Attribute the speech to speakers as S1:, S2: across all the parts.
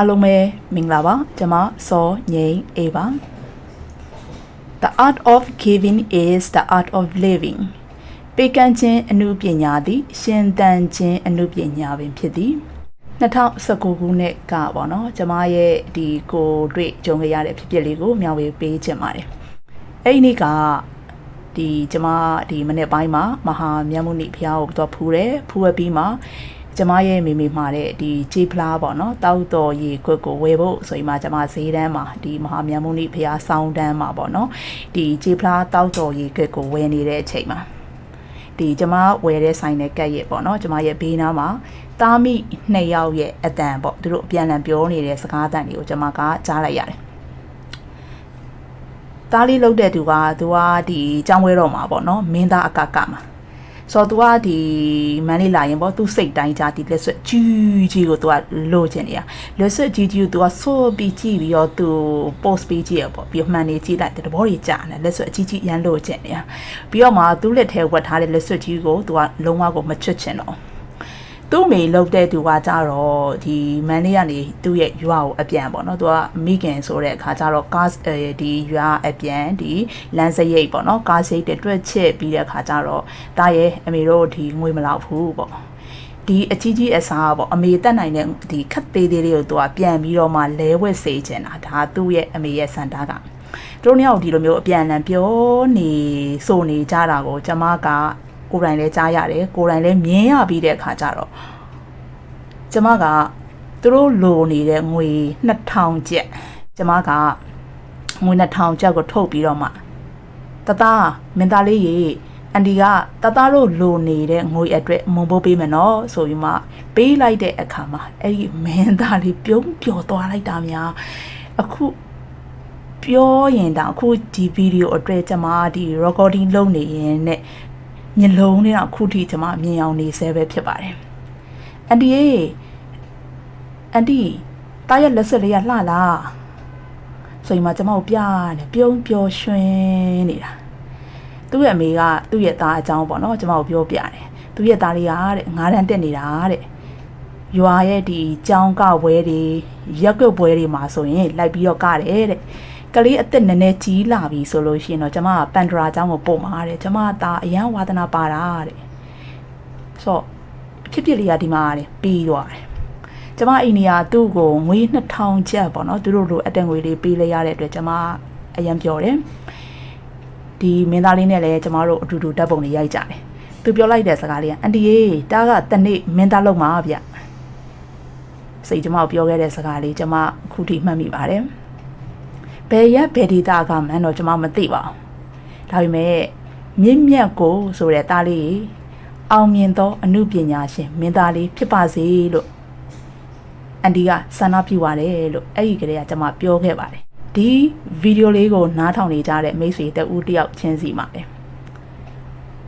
S1: အားလုံးပဲမင်္ဂလာပါကျွန်မစောငိမ့်အေးပါ The art of giving is the art of living ပေကံခြင်းအမှုပညာသည်ရှင်တန်ခြင်းအမှုပညာပင်ဖြစ်သည်2019ခုနှစ်ကပေါ့နော်ကျွန်မရဲ့ဒီကိုတွေ့ကြုံခဲ့ရတဲ့ဖြစ်ပျက်လေးကိုမျှဝေပေးခြင်းပါတယ်အဲ့ဒီနေ့ကဒီကျွန်မဒီမနေ့ပိုင်းမှာမဟာမြတ်မုနိဘုရားကိုတော့ဖူးတယ်ဖူးရပြီးမှ ကျမရဲ့မိမိမှာတဲ့ဒီဂျေဖလားပေါ့နော်တောက်တော်ရေခွက်ကိုဝယ်ဖို့ဆိုရင်မှကျမဈေးတန်းမှာဒီမဟာမြတ်မုနိဘုရားဆောင်းတန်းမှာပေါ့နော်ဒီဂျေဖလားတောက်တော်ရေခွက်ကိုဝယ်နေတဲ့အချိန်မှာဒီကျမဝယ်တဲ့ဆိုင်တဲ့ကက်ရဲ့ပေါ့နော်ကျမရဲ့ဘေးနားမှာတာမိနှစ်ယောက်ရဲ့အတန်ပေါ့သူတို့အပြန်အလှန်ပြောနေတဲ့စကားအတန်တွေကိုကျမကကြားလိုက်ရတယ်တားလေးလုတ်တဲ့သူကသူကဒီចောင်းဝဲတော့မှာပေါ့နော်မင်းသားအကကမှာ ဆိုတော့ तू ကဒီမန်းလေးလာရင်ပေါ့ तू စိတ်တိုင်းကြဒီလက်ဆွတ်ကြီးကြီးကို तू ကလိုချင်နေရလက်ဆွတ်ကြီးကြီးကို तू ကဆိုးပြီးကြည့်ပြီးတော့ तू post ပေးကြည့်ရပေါ့ပြီးမှန်နေကြည့်လိုက်တဲ့သဘောကြီးကြာနေလက်ဆွတ်အကြီးကြီးရမ်းလိုချင်နေရပြီးတော့မှ तू လက်ထဲဝတ်ထားတဲ့လက်ဆွတ်ကြီးကို तू ကလုံးဝကိုမချွတ်ချင်တော့ သူ့မိလောက်တဲ့သူကကြတော့ဒီမန်လေးကနေသူ့ရဲ့ရွာကိုအပြန်ပေါ့နော်သူကမိခင်ဆိုတဲ့အခါကျတော့ကားဒီရွာအပြန်ဒီလမ်းစရိတ်ပေါ့နော်ကားစိတ်တဲ့တွက်ချစ်ပြီးတဲ့အခါကျတော့တားရဲ့အမေတို့ဒီငွေမလောက်ဘူးပေါ့ဒီအကြီးကြီးအစားပေါ့အမေတက်နိုင်တဲ့ဒီခက်သေးသေးလေးကိုသူကပြန်ပြီးတော့မှလဲဝက်စေချင်တာဒါသူ့ရဲ့အမေရဲ့စန္ဒာကတို့နှစ်ယောက်ဒီလိုမျိုးအပြန်အလှန်ပြောနေဆိုနေကြတာကိုကျမက ကိုယ်တိုင်လည်းကြားရတယ်ကိုယ်တိုင်လည်းမြင်ရပြီးတဲ့အခါကျတော့ကျမကသူတို့လိုနေတဲ့ငွေ2000ကျပ်ကျမကငွေ2000ကျပ်ကိုထုတ်ပြီးတော့မှတသားမင်းသားလေးရေအန်ဒီကတသားတို့လိုနေတဲ့ငွေအတွက်မုံပိုးပေးမယ်နော်ဆိုပြီးမှပေးလိုက်တဲ့အခါမှာအဲ့ဒီမင်းသားလေးပြုံးပျော်သွားလိုက်တာများအခုပြောရင်တောင်အခုဒီဗီဒီယိုအတွက်ကျွန်မဒီ recording လုပ်နေရင်နဲ့ မျက်လုံးနဲ့တော့အခုထိကျွန်မမြင်အောင်နေဆဲပဲဖြစ်ပါတယ်အန်တီရေအန်တီတားရဲ့လက်ဆက်လေးကလှလားဆိုရင်မှကျွန်မကိုပြတယ်ပြုံးပျော်ရွှင်နေတာသူ့ရဲ့အမေကသူ့ရဲ့သားအကြောင်းပေါ့နော်ကျွန်မကိုပြောပြတယ်သူ့ရဲ့သားလေးကတဲ့ငါးတန်းတက်နေတာတဲ့ရွာရဲ့ဒီကြောင်းကဝဲတွေရက်ကွက်ပွဲတွေမှာဆိုရင်လိုက်ပြီးတော့ကတယ်တဲ့ ကလေးအသက်နည်းနည်းကြီးလာပြီဆိုလို့ရှိရင်တော့ကျမကပန်ဒရာအကြောင်းကိုပို့မှာတဲ့ကျမကဒါအရန်ဝါသနာပါတာတဲ့ဆိုတော့ဖြစ်ဖြစ်လေးကဒီမှာတဲ့ပြီးသွားတယ်ကျမအိန္ဒိယသူ့ကိုငွေ2000ကျပ်ပေါ့နော်သူတို့လိုအတက်ငွေလေးပေးလိုက်ရတဲ့အတွက်ကျမအရန်ပြောတယ်ဒီမင်းသားလေးနဲ့လည်းကျမတို့အတူတူဓာတ်ပုံလေးရိုက်ကြတယ်သူပြောလိုက်တဲ့စကားလေးကအန်တီရေတားကတနေ့မင်းသားလုံးမှာဗျစိတ်ကျမကိုပြောခဲ့တဲ့စကားလေးကျမအခုထိမှတ်မိပါတယ် ဘယ်ရက်ဘယ်ဒီတာကမှန်းတော့ကျွန်မမသိပါဘူးဒါပေမဲ့မြင့်မြတ်ကိုဆိုတဲ့သားလေးအောင်မြင်သောအမှုပညာရှင်မင်းသားလေးဖြစ်ပါစေလို့အန်ဒီကဆန္ဒပြုပါတယ်လို့အဲ့ဒီကလေးကကျွန်မပြောခဲ့ပါတယ်ဒီဗီဒီယိုလေးကိုနားထောင်နေကြတဲ့မိတ်ဆွေတဦးတယောက်ချင်းစီပါတယ်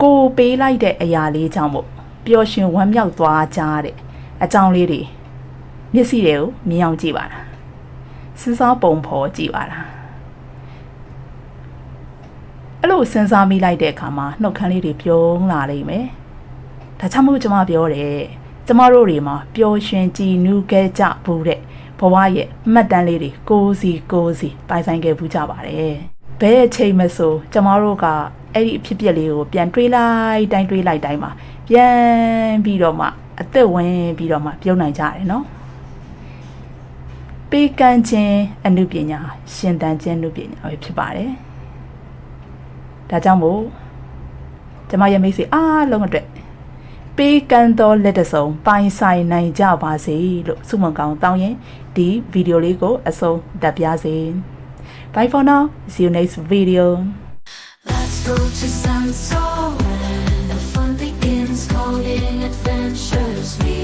S1: ကိုပေးလိုက်တဲ့အရာလေးကြောင့်မို့ပျော်ရွှင်ဝမ်းမြောက်သွားကြတဲ့အကြောင်းလေးတွေမျက်စိတွေကိုမြင်အောင်ကြည့်ပါလား စဉ်းစားပုံဖော်ကြည့်ပါလားအဲ့လိုစဉ်းစားမိလိုက်တဲ့အခါမှာနှုတ်ခမ်းလေးတွေပြုံးလာလိမ့်မယ်ဒါကြောင့်မို့ကျွန်မပြောတယ်ကျမတို့တွေမှာပျော်ရွှင်ကြည်နူးခဲ့ကြဘူးတဲ့ဘဝရဲ့မှတ်တမ်းလေးတွေကိုစီကိုစီပိုင်ဆိုင်ခဲ့ဘူးကြပါတယ်ဘယ်အချိန်မဆိုကျမတို့ကအဲ့ဒီအဖြစ်အပျက်လေးကိုပြန်တွေးလိုက်တိုင်းတွေးလိုက်တိုင်းမှာပြန်ပြီးတော့မှအသက်ဝင်ပြီးတော့မှပြုံးနိုင်ကြတယ်နော် ပေးကမ်းခြင်းအမှုပညာရှင်တန်ခြင်းအမှုပညာပဲဖြစ်ပါတယ်။ဒါကြောင့်မို့ကျမရဲ့မိတ်ဆွေအားလုံးအတွက်ပေးကမ်းသောလက်တစုံပိုင်ဆိုင်နိုင်ကြပါစေလို့ဆုမွန်ကောင်းတောင်းရင်ဒီဗီဒီယိုလေးကိုအဆုံးတက်ပြစေ။ Bye for now. See you next video.
S2: Let's go to Sansoran. The fun begins, holding adventures. We